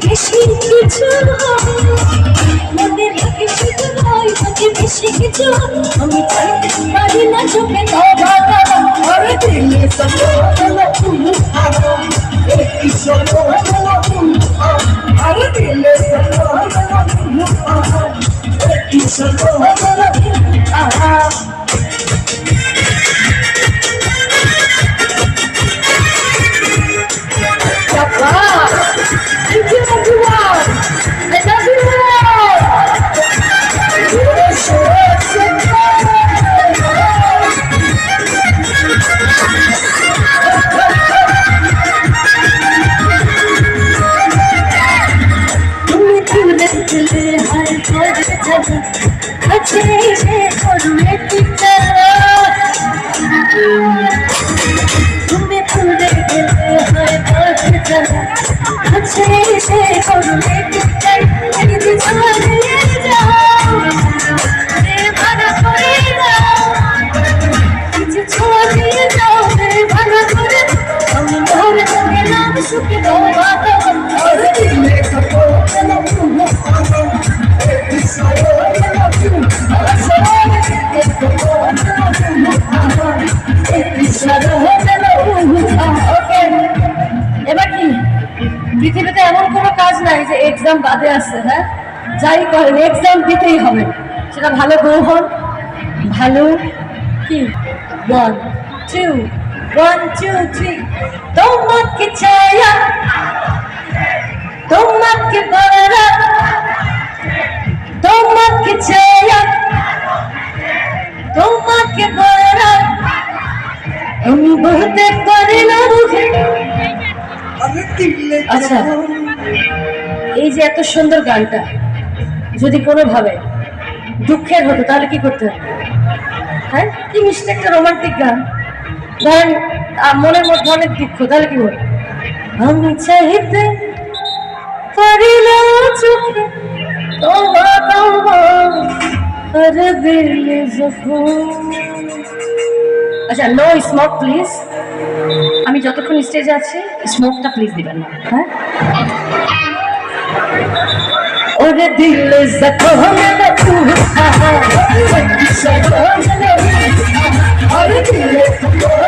বেশি কিছু মনে লাগে শুধু নয় যদি বেশি কিছু আমি চাইতে পারি না চোখে তবা তবা আর দিলে সব তুমি আরও একটি সলো আর দিলে সব তুমি আরও একটি সলো আহা তুমি তুলে গেলে হয় পথ চলা এসে করবে পিতারা যদি ছাড়িয়ে যাও রে ভাড়া করে দাও কিছু ছড়িয়ে যাও রে ভাড়া করে আমি ধরে গেলাম সুখে দেওয়া এবার কি পৃথিবীতে এমন কোনো কাজ নাই যে এক্সাম বাদে আছে হ্যাঁ যাই করেন এক্সাম দিতেই হবে সেটা ভালো বউ হন ভালো কি one two one two three তোমাকে ছায়া তোমাকে বড়রা তোমাকে ছায়া তোমাকে বলতে পারি না মুখে আচ্ছা এই যে এত সুন্দর গানটা যদি কোনোভাবে দুঃখের হতো তাহলে কি করতে হবে? হ্যাঁ? কি মিষ্টি একটা রোমান্টিক গান। ধরেন মনের মধ্যে অনেক দুঃখ তাহলে কি বলব আমি চাইতে পারি না চোখে তোমা তোমা আর দিল জখম আচ্ছা নো স্মোক প্লিজ আমি যতক্ষণ স্টেজে আছি স্মোকটা প্লিজ দিবেন না হ্যাঁ ওরে দিল জখম তু আহা ওরে দিল জখম